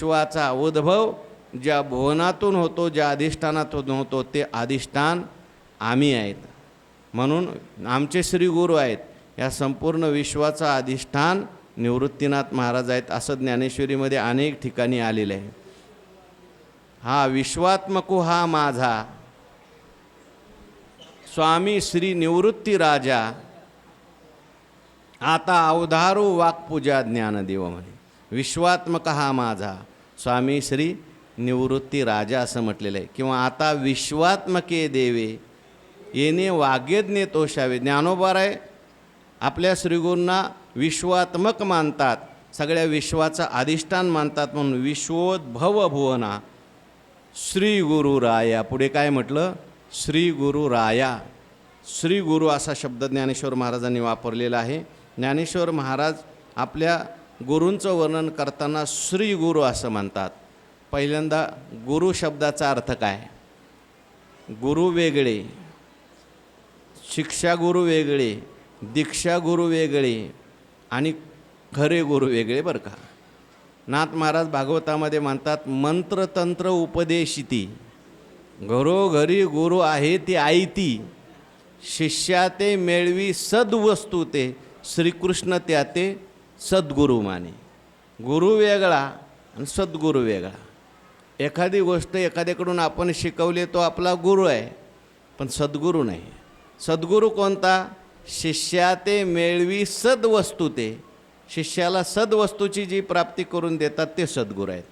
विश्वाचा उद्भव ज्या भुवनातून होतो ज्या अधिष्ठानातून होतो ते अधिष्ठान आम्ही आहेत. म्हणून आमचे श्री गुरु आहेत. या संपूर्ण विश्वाचा अधिष्ठान निवृत्तीनाथ महाराज आहेत असं ज्ञानेश्वरीमध्ये अनेक ठिकाणी आलेलं आहे. हा विश्वात्मको हा माझा. स्वामी श्री निवृत्ती राजा. आता अवधारो वाक्पूजा ज्ञानदेव म्हणे. विश्वात्मक हा माझा. स्वामी श्री निवृत्ती राजा असं म्हटलेलं आहे. किंवा आता विश्वात्मके देवे येणे वागेज्ञे तोषावे ज्ञानोबार आहे आपल्या श्रीगुरूंना विश्वात्मक मानतात सगळ्या विश्वाचं अधिष्ठान मानतात म्हणून विश्वोद्भव भुवना. श्री गुरु राया. पुढे काय म्हटलं? श्री गुरु राया. श्री गुरु असा शब्द ज्ञानेश्वर महाराजांनी वापरलेला आहे. ज्ञानेश्वर महाराज आपल्या गुरूंचं वर्णन करताना श्री गुरु असं म्हणतात. पहिल्यांदा गुरु शब्दाचा अर्थ काय? गुरु वेगळे शिक्षा गुरु वेगळे दीक्षा गुरु वेगळे आणि खरे गुरु वेगळे बरं का? नाथ महाराज भागवतामध्ये म्हणतात मंत्रतंत्र उपदेशिती. घरोघरी गुरु आहे ती आईती शिष्या ते मेळवी सद्वस्तू ते. श्रीकृष्ण त्या ते सद्गुरू माने. गुरु वेगळा आणि सद्गुरू वेगळा. एखादी गोष्ट एखाद्याकडून आपण शिकवली तो आपला गुरु आहे पण सद्गुरू नाही. सद्गुरू कोणता? शिष्या ते मेळवी सद्वस्तू ते. शिष्याला सद्वस्तूची जी प्राप्ती करून देतात ते सद्गुरू आहेत.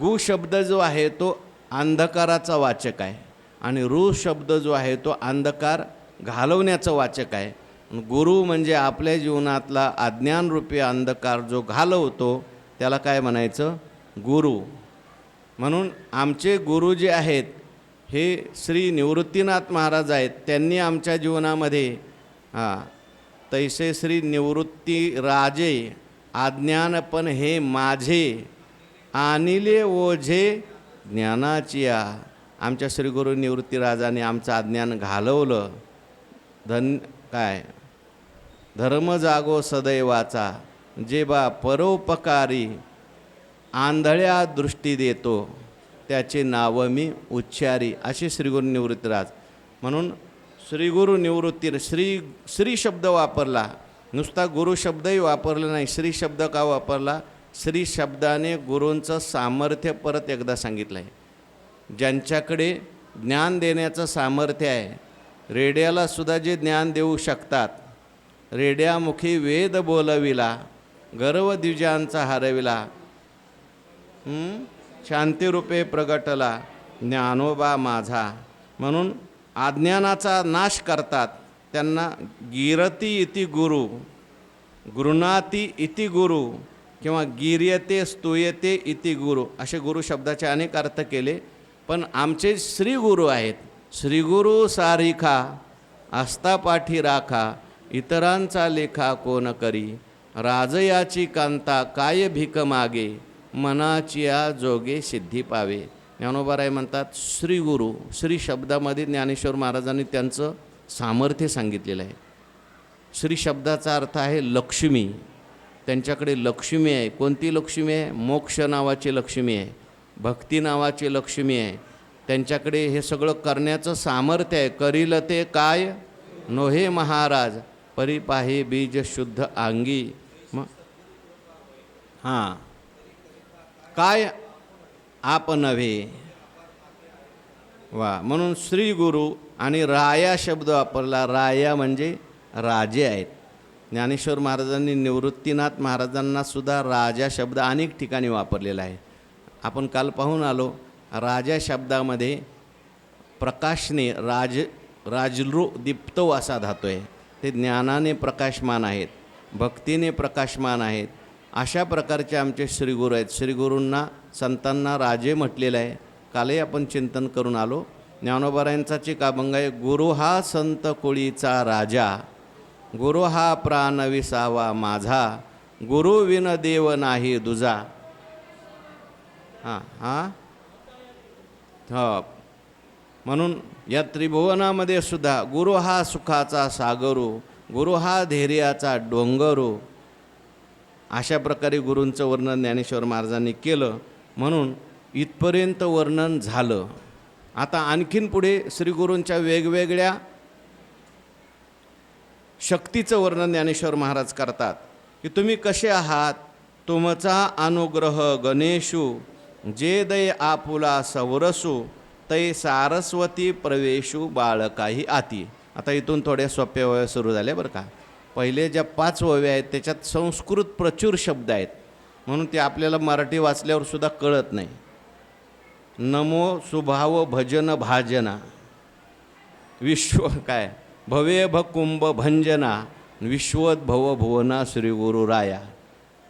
गु शब्द जो आहे तो अंधकाराचा वाचक आहे. आणि रु शब्द जो आहे तो अंधकार घालवण्याचं वाचक आहे. गुरु म्हणजे आपल्या जीवनातला अज्ञानरूपी अंधकार जो घालवतो त्याला काय म्हणायचं? गुरु. म्हणून आमचे गुरु जे आहेत हे श्री निवृत्तीनाथ महाराज आहेत त्यांनी आमच्या जीवनामध्ये हां तैसे श्री निवृत्ती राजे आज्ञानपण हे माझे आणिले ओझे ज्ञानाची आमच्या श्रीगुरु निवृत्ती राजाने आमचं अज्ञान घालवलं. धन काय? धर्म जागो सदैवाचा जे बा परोपकारी आंधळ्या दृष्टी देतो त्याचे नाव मी उच्चारी असे श्रीगुरु निवृत्तीराज म्हणून श्रीगुरु निवृत्ती श्री श्री शब्द वापरला. नुसता गुरु शब्दही वापरला नाही श्री शब्द का वापरला? श्री शब्दाने गुरूंचं सामर्थ्य परत एकदा सांगितलं आहे ज्यांच्याकडे ज्ञान देण्याचं सामर्थ्य आहे रेड्याला सुद्धा जे ज्ञान देऊ शकतात रेड्यामुखी वेद बोलविला गर्व द्विजांचा हरविला शांतिरूपे प्रगटला ज्ञानोबा माझा. म्हणून अज्ञानाचा नाश करतात. त्यांना गिरती इति गुरु गृणाती इति गुरु किंवा गिर्यते स्तूयते इति गुरु असे गुरु शब्दाचे अनेक अर्थ केले. पण आमचे श्री गुरु आहेत. श्रीगुरु सारिखा आस्थापाठी राखा इतरांचा लेखा कोण करी? राजयाची कांता काय भिक मागे? मनाची या जोगे सिद्धी पावे. ज्ञानोबाराय म्हणतात श्री गुरु श्री शब्दामध्ये ज्ञानेश्वर महाराजांनी त्यांचं सामर्थ्य सांगितलेलं आहे. श्री शब्दाचा अर्थ आहे लक्ष्मी. त्यांच्याकडे लक्ष्मी आहे. कोणती लक्ष्मी आहे? मोक्ष नावाची लक्ष्मी आहे. भक्ती नावाची लक्ष्मी आहे. त्यांच्याकडे हे सगळं करण्याचं सामर्थ्य आहे. करील ते काय? नोहे महाराज. परिपाही बीज शुद्ध अंगी मग हां. काय आप नव्हे वा. म्हणून श्री गुरु आणि राया शब्द वापरला. राया म्हणजे राजे आहेत. ज्ञानेश्वर महाराजांनी निवृत्तीनाथ महाराजांना सुद्धा राजा शब्द अनेक ठिकाणी वापरलेला आहे. आपण काल पाहून आलो राजा शब्दामध्ये प्रकाशने राज राजलृ दीप्तो असा धातो आहे ते ज्ञानाने प्रकाशमान आहेत भक्तीने प्रकाशमान आहेत. अशा प्रकारचे आमचे श्रीगुरू आहेत. श्रीगुरूंना संतांना राजे म्हटलेलं आहे. कालही आपण चिंतन करून आलो. ज्ञानोबारायांचा चिक अभंग आहे गुरु हा संत कोळीचा राजा. गुरु हा प्राण विसावा माझा. गुरु विन देव नाही दुजा. हां हां? हो. म्हणून या त्रिभुवनामध्ये सुद्धा गुरु हा सुखाचा सागरू गुरु हा धैर्याचा डोंगरू. अशा प्रकारे गुरूंचं वर्णन ज्ञानेश्वर महाराजांनी केलं. म्हणून इथपर्यंत वर्णन झालं. आता आणखीन पुढे श्रीगुरूंच्या वेगवेगळ्या शक्तीचं वर्णन ज्ञानेश्वर महाराज करतात. की तुम्ही कसे आहात? तुमचा अनुग्रह गणेशू जे दय आपुला सवरसू. तै सारस्वती प्रवेशू बाळकाही आती. आता इथून थोडे सोपे वय सुरू झाले बरं का. पहिले ज्या पाच वव्या आहेत त्याच्यात संस्कृत प्रचूर शब्द आहेत. म्हणून ते आपल्याला मराठी वाचल्यावर सुद्धा कळत नाही. नमो सुभाव भजन भाजना. विश्व काय? भवे कुंभ भंजना. विश्वत भव भुवना श्री गुरुराया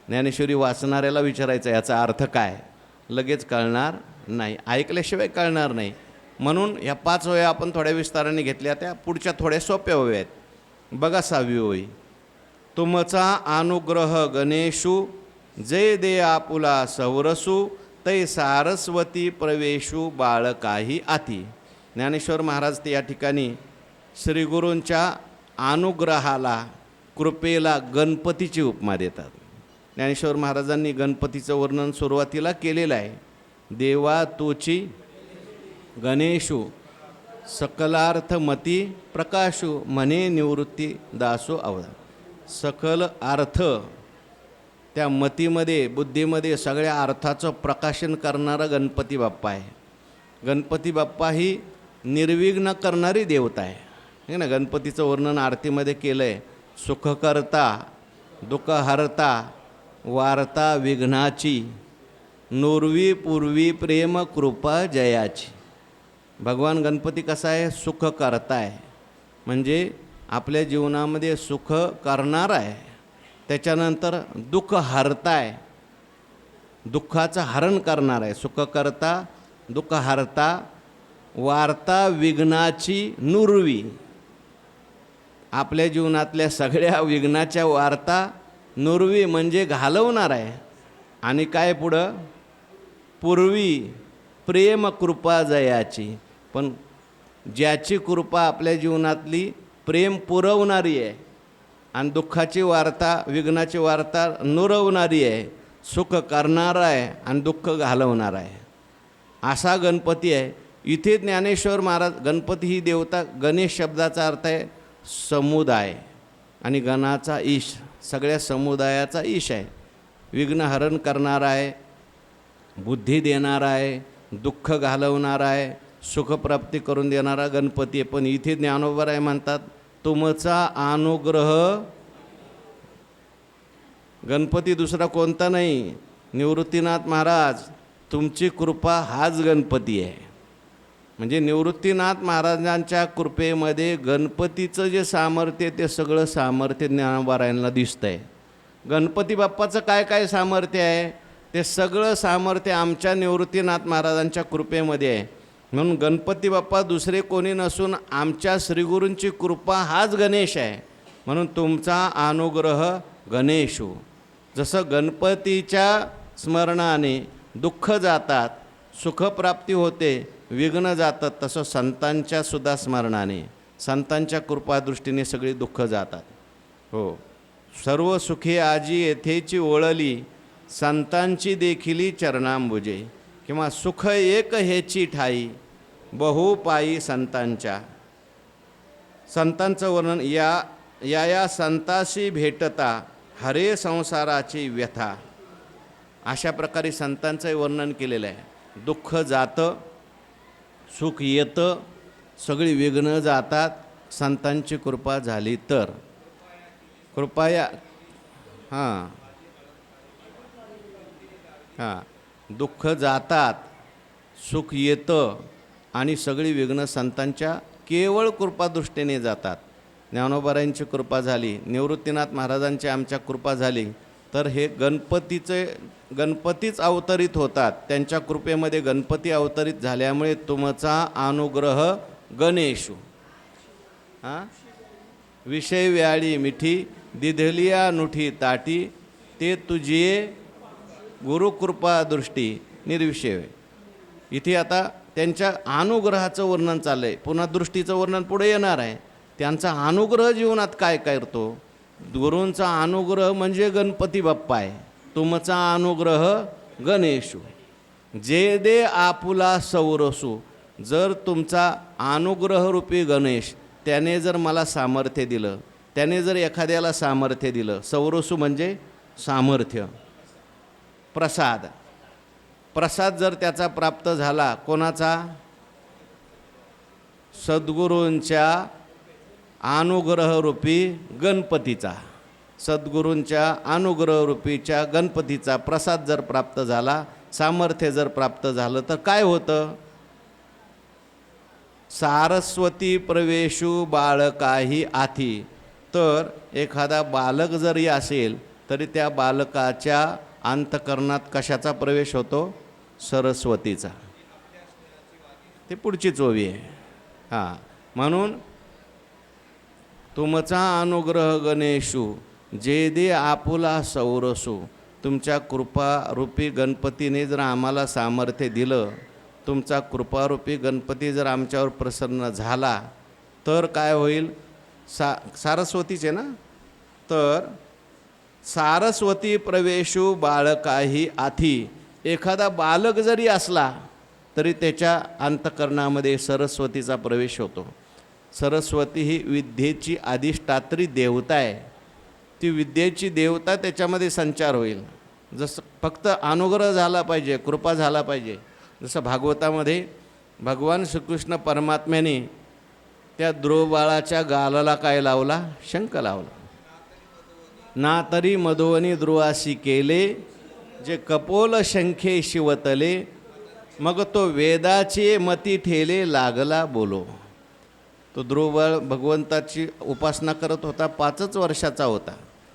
ज्ञानेश्वरी वाचणाऱ्याला विचारायचं याचा अर्थ काय? लगेच कळणार. नाही. ऐकल्याशिवाय कळणार नाही. म्हणून ह्या पाच वया आपण थोड्या विस्ताराने घेतल्या त्या. पुढच्या थोड्या सोप्या वया आहेत. बघा सहावी होई तुमचा अनुग्रह गणेशू जय दे आपुला सौरसू तै सारस्वती प्रवेशू बाळकाही आती. ज्ञानेश्वर महाराज ते या ठिकाणी श्रीगुरूंच्या अनुग्रहाला कृपेला गणपतीची उपमा देतात. ज्ञानेश्वर महाराजांनी गणपतीचं वर्णन सुरुवातीला केलेलं आहे. देवा तोची गणेशू सकलार्थमती प्रकाशू म्हणे निवृत्ती दासो अवधा. सकल अर्थ त्या मतीमध्ये बुद्धीमध्ये सगळ्या अर्थाचं प्रकाशन करणारा गणपती बाप्पा आहे. गणपती बाप्पा ही निर्विघ्न करणारी देवता आहे. ना गणपतीचं वर्णन आरतीमध्ये केलं आहे सुखकर्ता दुःखहर्ता वार्ता विघ्नाची नोरवी पूर्वी प्रेम कृपा जयाची. भगवान गणपती कसा आहे? सुख करताय. म्हणजे आपल्या जीवनामध्ये सुख करणार आहे. त्याच्यानंतर दुःख हरताय. दुःखाचं हरण करणार आहे. सुख करता दुःख हरता वार्ता विघ्नाची नुरवी. आपल्या जीवनातल्या सगळ्या विघ्नाच्या वार्ता नुरवी म्हणजे घालवणार आहे. आणि काय पुढं? पूर्वी प्रेम कृपा जयाची पण ज्याची कृपा आपल्या जीवनातली प्रेम पुरवणारी आहे आणि दुःखाची वार्ता विघ्नाची वार्ता नुरवणारी आहे सुख करणारा आहे आणि दुःख घालवणारा आहे. असा गणपती आहे. इथे ज्ञानेश्वर महाराज गणपती ही देवता गणेश शब्दाचा अर्थ आहे समुदाय आणि गणाचा ईश सगळ्या समुदायाचा ईश आहे. विघ्नहरण करणारा आहे बुद्धी देणारा आहे दुःख घालवणारा आहे सुखप्राप्ती करून देणारा गणपती आहे. पण इथे ज्ञानोबर आहे म्हणतात तुमचा अनुग्रह गणपती दुसरा कोणता नाही. निवृत्तीनाथ महाराज तुमची कृपा हाच गणपती आहे. म्हणजे निवृत्तीनाथ महाराजांच्या कृपेमध्ये गणपतीचं जे सामर्थ्य आहे ते सगळं सामर्थ्य ज्ञानोबारायांना दिसतं आहे गणपती बाप्पाचं काय काय सामर्थ्य आहे? ते सगळं सामर्थ्य आमच्या निवृत्तीनाथ महाराजांच्या कृपेमध्ये आहे. म्हणून गणपती बाप्पा दुसरे कोणी नसून आमच्या श्रीगुरूंची कृपा हाच गणेश आहे. म्हणून तुमचा अनुग्रह गणेशू. जसं गणपतीच्या स्मरणाने दुःख जातात सुखप्राप्ती होते विघ्न जातात तसं संतांच्या सुद्धा स्मरणाने संतांच्या कृपादृष्टीने सगळी दुःख जातात. हो. सर्व सुखी आजी येथेची ओळली संतांची देखिली चरणांबुजे. किंवा सुख एक हेची ठाई बहुपायी संतांच्या. संतांचं वर्णन या या या संताशी भेटता हरे संसाराची व्यथा. अशा प्रकारे संतांचं वर्णन केलेलं आहे. दुःख जातं सुख येतं सगळी विघ्न जातात संतांची कृपा झाली तर. कृपया हां. हां. दुःख जातात सुख येतं आणि सगळी विघ्न संतांच्या केवळ कृपादृष्टीने जातात. ज्ञानोबारायांची कृपा झाली निवृत्तीनाथ महाराजांची आमच्या कृपा झाली तर हे गणपतीचे गणपतीच अवतरित होतात. त्यांच्या कृपेमध्ये गणपती अवतरित झाल्यामुळे तुमचा अनुग्रह गणेशू. हां? विषय व्याळी मिठी दिधलिया नुठी ताटी ते तुझे गुरुकृपा दृष्टी निर्विषय इथे आता त्यांच्या अनुग्रहाचं वर्णन चाललं आहे पुन्हा दृष्टीचं वर्णन पुढे येणार आहे. त्यांचा अनुग्रह जीवनात काय करतो? गुरूंचा अनुग्रह म्हणजे गणपती बाप्पा आहे. तुमचा अनुग्रह गणेशू. जे दे आपुला सौरसू. जर तुमचा अनुग्रहरूपी गणेश त्याने जर मला सामर्थ्य दिलं त्याने जर एखाद्याला सामर्थ्य दिलं सौरसू म्हणजे सामर्थ्य. प्रसाद. प्रसाद जर त्याचा प्राप्त झाला कोणाचा? सद्गुरूंच्या अनुग्रहरूपी गणपतीचा. सद्गुरूंच्या अनुग्रहरूपीच्या गणपतीचा प्रसाद जर प्राप्त झाला सामर्थ्य जर प्राप्त झालं तर काय होतं? सारस्वती प्रवेशू बाळकाही आथी. तर एखादा बालक जरी असेल तरी त्या बालकाच्या अंतकरणात कशाचा प्रवेश होतो? सरस्वतीचा. ते पुढची चोवी आहे. हां. म्हणून तुमचा अनुग्रह गणेशू जे दे आपुला सौरसू तुमच्या कृपारूपी गणपतीने जर आम्हाला सामर्थ्य दिलं तुमचा कृपारूपी गणपती जर आमच्यावर प्रसन्न झाला तर काय होईल? सा सारस्वतीचे ना? तर सारस्वती प्रवेशू बाळकाही आथी एखादा बालक जरी असला तरी त्याच्या अंतकरणामध्ये सरस्वतीचा प्रवेश होतो. सरस्वती ही विद्येची अधिष्ठात्री देवता आहे. ती विद्येची देवता त्याच्यामध्ये संचार होईल. जसं फक्त अनुग्रह झाला पाहिजे कृपा झाला पाहिजे. जसं भागवतामध्ये भगवान श्रीकृष्ण परमात्म्याने त्या ध्रुवबाळाच्या गालाला काय लावला? शंख लावला. ना तरी मधुवनी ध्रुवासी केले जे कपोल शंखे शिवतले मग तो वेदाचे मती ठेले लागला बोलो. तो ध्रुव भगवंताची उपासना करत होता पाचच वर्षाचा होता.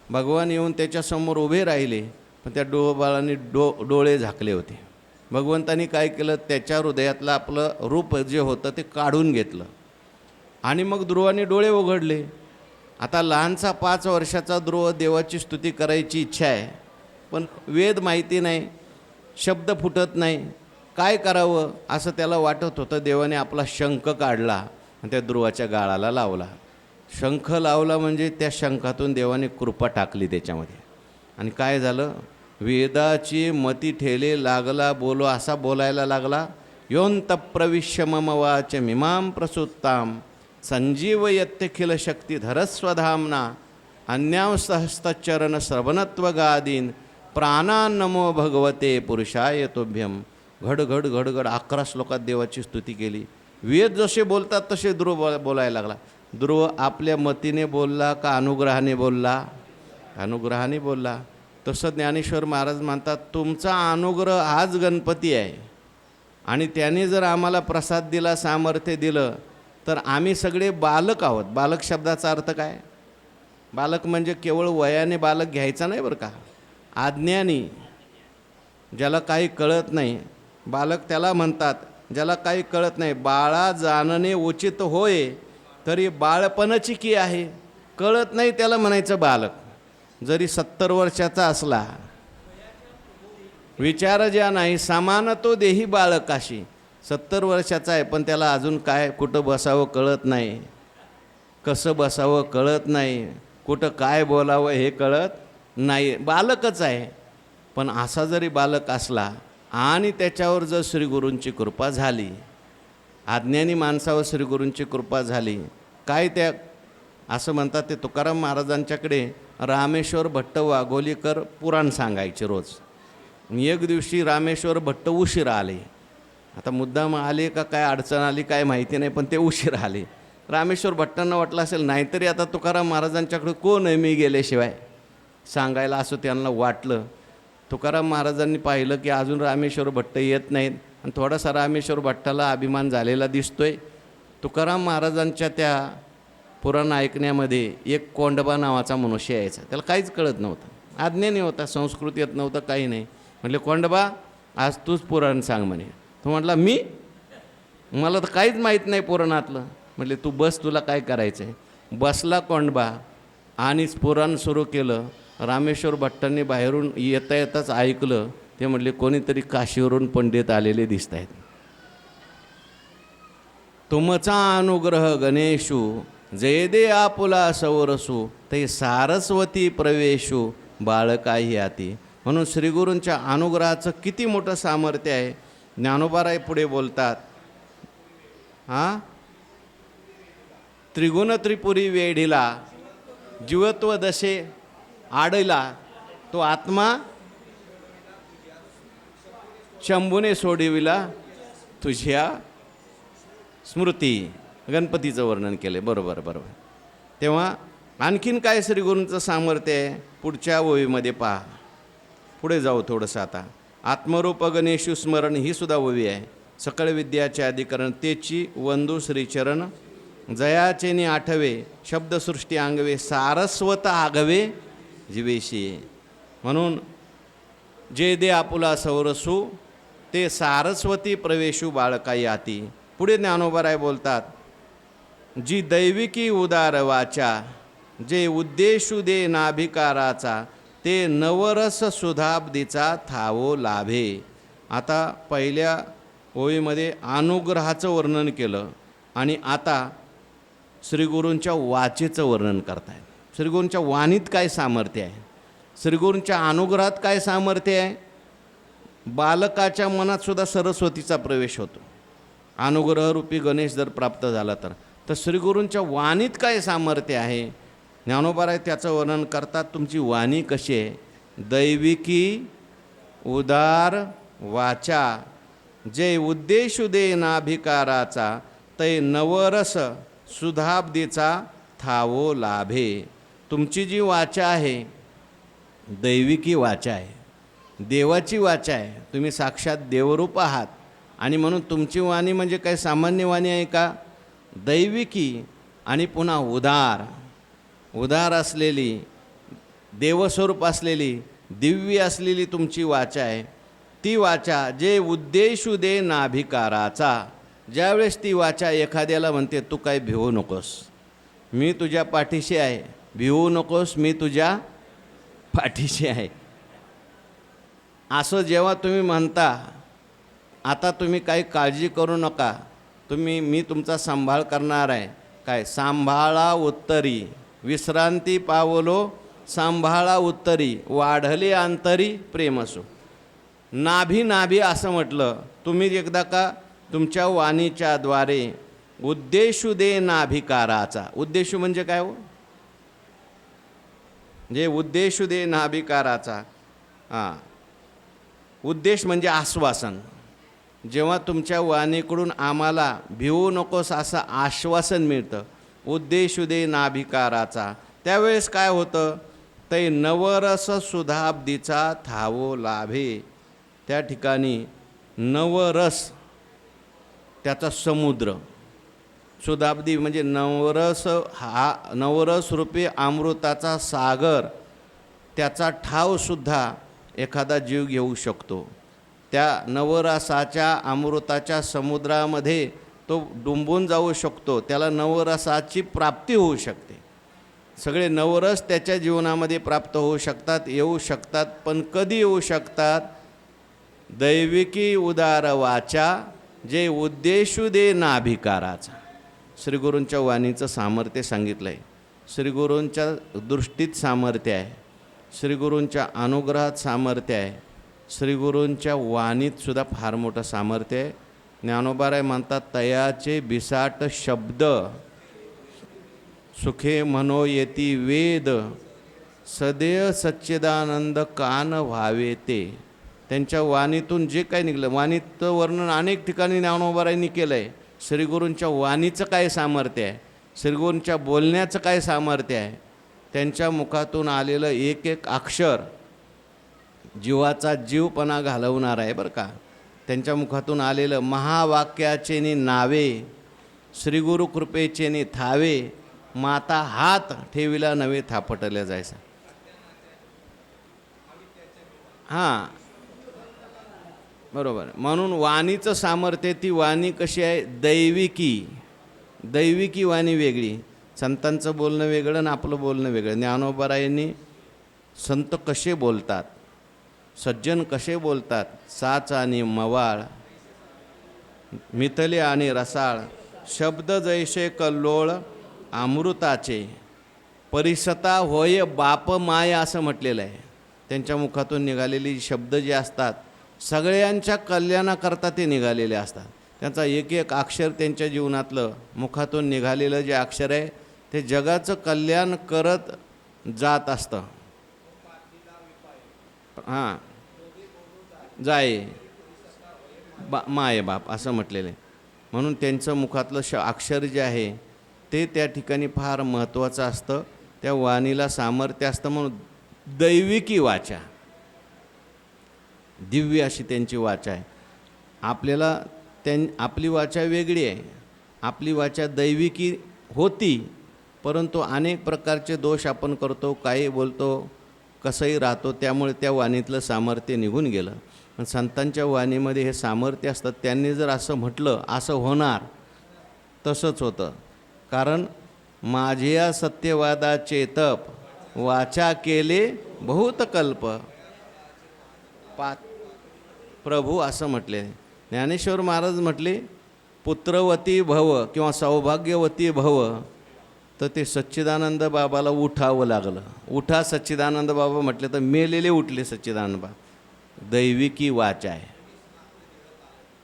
भगवान येऊन त्याच्यासमोर उभे राहिले पण त्या डोबाळाने डो डोळे झाकले होते. भगवंतानी काय केलं त्याच्या हृदयातलं आपलं रूप जे होतं ते काढून घेतलं. आणि मग ध्रुवाने डोळे उघडले. आता लहानसा पाच वर्षाचा ध्रुव देवाची स्तुती करायची इच्छा आहे. पण वेद माहिती नाही शब्द फुटत नाही. काय करावं असं त्याला वाटत होतं. देवाने आपला शंख काढला आणि त्या ध्रुवाच्या गाळाला लावला. शंख लावला म्हणजे त्या शंखातून देवाने कृपा टाकली त्याच्यामध्ये. आणि काय झालं? वेदाची मती ठेले लागला बोलो असा बोलायला लागला योंत प्रविश्य मम वाच मिमां प्रसुत्ताम. संजीव यत्यखिल शक्ती धरस्वधामना अन्यांसहस्तचरण श्रवणत्व गादीन प्राणान्नमो भगवते पुरुषाय तोभ्यम घड घड अकरा श्लोकात देवाची स्तुती केली. वेद जसे बोलतात तसे ध्रुव बोलायला लागला. ध्रुव आपल्या मतीने बोलला का अनुग्रहाने बोलला? अनुग्रहाने बोलला. तसं ज्ञानेश्वर महाराज म्हणतात तुमचा अनुग्रह आज गणपती आहे. आणि त्याने जर आम्हाला प्रसाद दिला सामर्थ्य दिलं तर आम्ही सगळे बालक आहोत. बालक शब्दाचा अर्थ काय? बालक म्हणजे केवळ वयाने बालक घ्यायचा नाही बरं का. आज्ञानी ज्याला काही कळत नाही. बालक त्याला म्हणतात ज्याला काही कळत नाही बाळा जाणणे उचित होय तरी बाळपणाची की आहे? कळत नाही त्याला म्हणायचं बालक. जरी सत्तर वर्षाचा असला विचार ज्या नाही समान तो देही बाळकाशी सत्तर वर्षाचा आहे पण त्याला अजून काय कुठं बसावं कळत नाही. कसं बसावं कळत नाही. कुठं काय बोलावं हे कळत नाही. बालकच आहे. पण असा जरी बालक असला आणि त्याच्यावर जर श्रीगुरूंची कृपा झाली अज्ञानी माणसावर श्रीगुरूंची कृपा झाली काय त्या असं म्हणतात ते तुकाराम महाराजांच्याकडे रामेश्वर भट्ट वाघोलीकर पुराण सांगायचे रोज. एक दिवशी रामेश्वर भट्ट उशिरा आले. आता मुद्दाम आले का काय अडचण आली काय माहिती नाही पण ते उशीर आले. रामेश्वर भट्टांना वाटलं असेल नाहीतरी आता तुकाराम महाराजांच्याकडे कोण आहे मी गेल्याशिवाय? सांगायला असं त्यांना वाटलं. तुकाराम महाराजांनी पाहिलं की अजून रामेश्वर भट्ट येत नाहीत आणि थोडासा रामेश्वर भट्टाला अभिमान झालेला दिसतोय. तुकाराम महाराजांच्या त्या पुराण ऐकण्यामध्ये एक कोंडबा नावाचा मनुष्य यायचा. त्याला काहीच कळत नव्हतं. आज्ञानी होता संस्कृत येत नव्हतं काही नाही. म्हटले कोंडबा आज तूच पुराण सांग म्हणे. तो म्हटला मी? मला तर काहीच माहीत नाही पुराणातलं. म्हटले तू बस तुला काय करायचं आहे बसला कोंडबा आणि पुराण सुरू केलं. रामेश्वर भट्टांनी बाहेरून येता येताच ऐकलं. ते म्हटले कोणीतरी काशीवरून पंडित आलेले दिसत आहेत तुमचा अनुग्रह गणेशू जयदे आपुला सौरसू ते सारस्वती प्रवेशू बाळकाही आती. म्हणून श्रीगुरूंच्या अनुग्रहाचं किती मोठं सामर्थ्य आहे. ज्ञानोबाराय पुढे बोलतात हां? त्रिगुण त्रिपुरी वेढीला जीवत्व दशे आडला तो आत्मा शंभूने सोडविला तुझ्या स्मृती. गणपतीचं वर्णन केलं बरोबर बरोबर. तेव्हा आणखीन काय श्रीगुरूंचं सामर्थ्य आहे? पुढच्या ओळीमध्ये पहा. पुढे जाऊ थोडंसं आता. आत्मरूप स्मरण ही सुद्धा ओवी आहे. सकळ विद्याचे अधिकरण तेची वंदू श्रीचरण जयाचेनी आठवे शब्दसृष्टी आंगवे सारस्वत आगवे जीवेशी. म्हणून जे दे आपुला सौरसू ते सारस्वती प्रवेशू बाळका याती पुढे ज्ञानोबराय बोलतात जी दैविकी उदार वाचा जे उद्देशू दे नाभिकाराचा ते नवरस सुधाब्दीचा थावो लाभे. आता पहिल्या ओळीमध्ये अनुग्रहाचं वर्णन केलं आणि आता श्रीगुरूंच्या वाचेचं वर्णन करतायत श्रीगुरूंच्या वाणीत काय सामर्थ्य आहे? श्रीगुरूंच्या अनुग्रहात काय सामर्थ्य आहे? बालकाच्या मनातसुद्धा सरस्वतीचा प्रवेश होतो. अनुग्रहरूपी गणेश जर प्राप्त झाला तर. तर श्रीगुरूंच्या वाणीत काय सामर्थ्य आहे? ज्ञानोबाराय त्याचं वर्णन करतात तुमची वाणी कशी आहे? दैविकी उदार वाचा जे उद्देशू दे नाभिकाराचा ते नवरस सुधाब्दीचा थावो लाभे. तुमची जी वाचा आहे दैविकी वाचा आहे देवाची वाचा आहे तुम्ही साक्षात देवरूप आहात. आणि म्हणून तुमची वाणी म्हणजे काही सामान्य वाणी आहे का? दैविकी आणि पुन्हा उदार. उदार असलेली देवस्वरूप असलेली दिव्य असलेली तुमची वाचा आहे. ती वाचा जे उद्देशू दे नाभिकाराचा. ज्यावेळेस ती वाचा एखाद्याला म्हणते तू काय भिवू नकोस. मी तुझ्या पाठीशी आहे. भिवू नकोस मी तुझ्या पाठीशी आहे. असं जेव्हा तुम्ही म्हणता आता तुम्ही काही काळजी करू नका. तुम्ही मी तुमचा सांभाळ करणार आहे. काय? सांभाळा उत्तरी विश्रांती पावलो सांभाळा उत्तरी वाढले अंतरी प्रेमसो. नाभी नाभी असं म्हटलं तुम्ही एकदा का तुमच्या वाणीच्या द्वारे उद्देशू दे नाभिकाराचा. उद्देशू म्हणजे काय हो? जे उद्देशू दे नाभिकाराचा. हां. उद्देश म्हणजे आश्वासन. जेव्हा तुमच्या वाणीकडून आम्हाला भिवू नकोस असं आश्वासन मिळतं उद्देशू दे नाभिकाराचा. त्यावेळेस काय होतं? ते नवरस सुधाब्दीचा थावो लाभे. त्या ठिकाणी नवरस त्याचा समुद्र. सुधाब्दी म्हणजे नवरस हा नवरस रूपी अमृताचा सागर. त्याचा ठावसुद्धा एखादा जीव घेऊ शकतो. त्या नवरसाच्या अमृताच्या समुद्रामध्ये तो डुंबून जाऊ शकतो त्याला नवरसाची प्राप्ती होऊ शकते. सगळे नवरस त्याच्या जीवनामध्ये प्राप्त होऊ शकतात येऊ शकतात पण कधी येऊ शकतात? दैविकी उदार वाचा जे उद्देशू दे नाभिकाराचा. श्रीगुरूंच्या वाणीचं सामर्थ्य सांगितलं आहे श्रीगुरूंच्या दृष्टीत सामर्थ्य आहे. श्रीगुरूंच्या अनुग्रहात सामर्थ्य आहे. श्रीगुरूंच्या वाणीतसुद्धा फार मोठं सामर्थ्य आहे. ज्ञानोबाराय म्हणतात तयाचे बिसाट शब्द सुखे म्हणो येती वेद सदैव सच्चिदानंद कान व्हावे ते. त्यांच्या वाणीतून जे काही निघलं वाणीचं वर्णन अनेक ठिकाणी ज्ञानोबारायांनी केलं आहे श्रीगुरूंच्या वाणीचं काय सामर्थ्य आहे? श्रीगुरूंच्या बोलण्याचं काय सामर्थ्य आहे? त्यांच्या मुखातून आलेलं एक एक अक्षर जीवाचा जीवपणा घालवणार आहे बरं का. त्यांच्या मुखातून आलेलं महावाक्याचेनी नावे श्रीगुरु कृपेचेनी थावे माता हात ठेवीला नवे थापटल्या जायचा. हां. बरोबर. म्हणून वाणीचं सामर्थ्य ती वाणी कशी आहे? दैविकी. दैविकी वाणी वेगळी. संतांचं बोलणं वेगळं आणि आपलं बोलणं वेगळं. ज्ञानोबरायांनी संत कसे बोलतात? सज्जन कसे बोलतात? साच आणि मवाळ मिथले आणि रसाळ शब्द जैसे कल्लोळ अमृताचे परिसता होय बाप माय असं म्हटलेलं आहे. त्यांच्या मुखातून निघालेली शब्द जे असतात सगळ्यांच्या कल्याणाकरता ते निघालेले असतात. त्यांचा एक एक अक्षर त्यांच्या जीवनातलं मुखातून निघालेलं जे अक्षर आहे ते जगाचं कल्याण करत जात असतं. हां. जाय बा माय बाप असं म्हटलेलं आहे. म्हणून त्यांचं मुखातलं श अक्षर जे आहे ते त्या ठिकाणी फार महत्त्वाचं असतं. त्या वाणीला सामर्थ्य असतं म्हणून दैविकी वाचा. दिव्य अशी त्यांची वाचा आहे. आपल्याला त्यां आपली वाचा वेगळी आहे. आपली वाचा दैविकी होती परंतु अनेक प्रकारचे दोष आपण करतो काही बोलतो कसंही राहतो त्यामुळे त्या वाणीतलं सामर्थ्य निघून गेलं. संतांच्या वाणीमध्ये हे सामर्थ्य असतात त्यांनी जर असं म्हटलं असं होणार तसंच होतं. कारण माझ्या सत्यवादाचे तप वाचा केले बहुत कल्प. पा प्रभू असं म्हटले. ज्ञानेश्वर महाराज म्हटले पुत्रवती भव किंवा सौभाग्यवती भव तर ते सच्चिदानंद बाबाला उठावं लागलं. उठा सच्चिदानंद बाबा म्हटले तर मेलेले उठले सच्चिदानंद बाबा. दैविकी वाच आहे.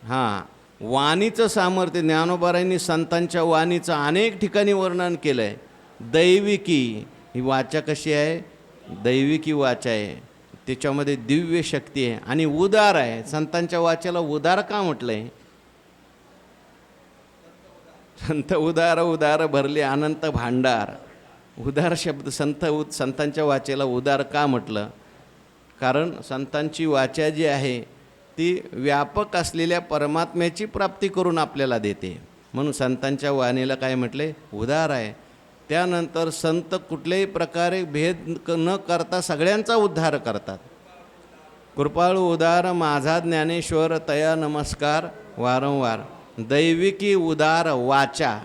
हां वाणीचं सामर्थ्य ज्ञानोबारांनी संतांच्या वाणीचं अनेक ठिकाणी वर्णन केलं आहे दैविकी ही वाचा कशी आहे? दैविकी वाचा आहे. त्याच्यामध्ये दिव्य शक्ती आहे आणि उदार आहे. संतांच्या वाचाला उदार का म्हटलं आहे संत उदार उदार भरले अनंत भांडार. उदार शब्द संत संतांच्या वाचेला उदार का म्हटलं? कारण संतांची वाचा जी आहे ती व्यापक असलेल्या परमात्म्याची प्राप्ती करून आपल्याला देते. म्हणून संतांच्या वाणीला काय म्हटले? उदार आहे. त्यानंतर संत कुठल्याही प्रकारे भेद क- न करता सगळ्यांचा उद्धार करतात. कृपाळू उदार माझा ज्ञानेश्वर तया नमस्कार वारंवार. दैविकी उदार वाचा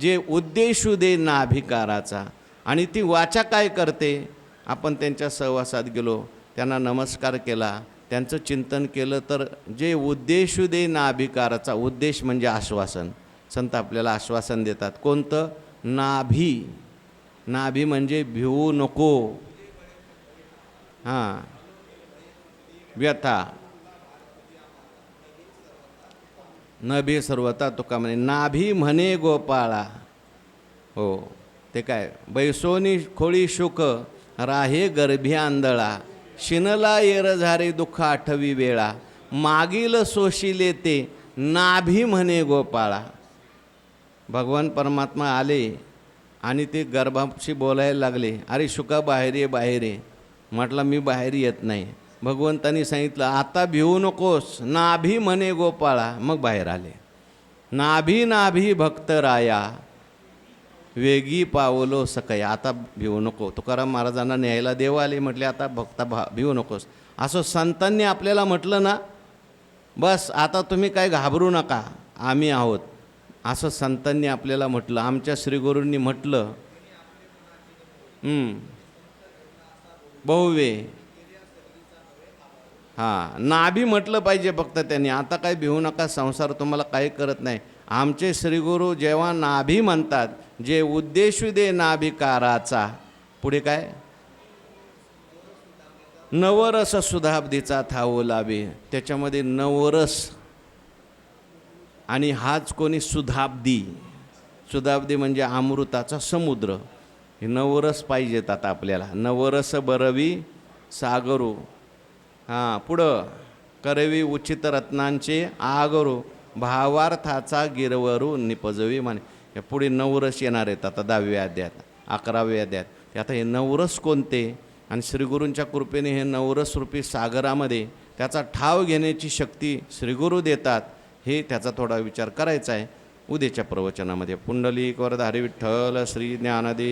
जे उद्देशू दे नाभिकाराचा. आणि ती वाचा काय करते? आपण त्यांच्या सहवासात गेलो. त्यांना नमस्कार केला त्यांचं चिंतन केलं तर जे उद्देशू दे नाभिकाराचा उद्देश म्हणजे आश्वासन. संत आपल्याला आश्वासन देतात. कोणतं? नाभी. नाभी म्हणजे भिवू नको. हां. व्यथा. नभी सर्वता तुका म्हणे. नाभी म्हणे गोपाळा. हो. ते काय? बैसोनी खोळी शुक राहे गर्भी आंधळा. शिनला येरझारे दुःख आठवी वेळा. मागील सोशिले ते नाभी म्हणे गोपाळा. भगवान परमात्मा आले आणि ते गर्भाशी बोलायला लागले अरे शुका बाहेर ये बाहेर ये. म्हटलं मी बाहेर येत नाही. भगवंतानी सांगितलं आता भिवू नकोस नाभी म्हणे गोपाळा. मग बाहेर आले. नाभी नाभी भक्त राया. वेगी पावलो सकय. आता भिवू नको. तुकाराम महाराजांना न्यायला देव आले म्हटले आता भक्ता भा भिवू नकोस. असं संतांनी आपल्याला म्हटलं ना बस आता तुम्ही काय घाबरू नका आम्ही आहोत. असं संतांनी आपल्याला म्हटलं. आमच्या श्रीगुरूंनी म्हटलं बहुवे. हां नाभी म्हटलं पाहिजे फक्त त्यांनी. आता काय भिवू नका संसार तुम्हाला काही करत नाही. आमचे श्रीगुरू जेव्हा नाभी म्हणतात जे उद्देशू दे नाभिकाराचा. पुढे काय? नवरस सुधाब्दीचा थावो लाभे. त्याच्यामध्ये नवरस. आणि हाच कोणी सुधाब्दी सुधाब्दी म्हणजे अमृताचा समुद्र. हे नवरस पाहिजेत आता आपल्याला. नवरस बरवी सागरू. हां पुढं. करवी उचित रत्नांचे आगरू. भावार्थाचा गिरवरू निपजवी माने या पुढे नवरस येणार आहेत आता दहाव्या अध्यात अकराव्या अध्यात ते आता हे नवरस कोणते? आणि श्रीगुरूंच्या कृपेने हे नवरस रूपी सागरामध्ये त्याचा ठाव घेण्याची शक्ती श्रीगुरू देतात हे त्याचा थोडा विचार करायचा आहे. उद्याच्या प्रवचनामध्ये पुंडलिक वरधारी विठ्ठल श्री ज्ञानदेव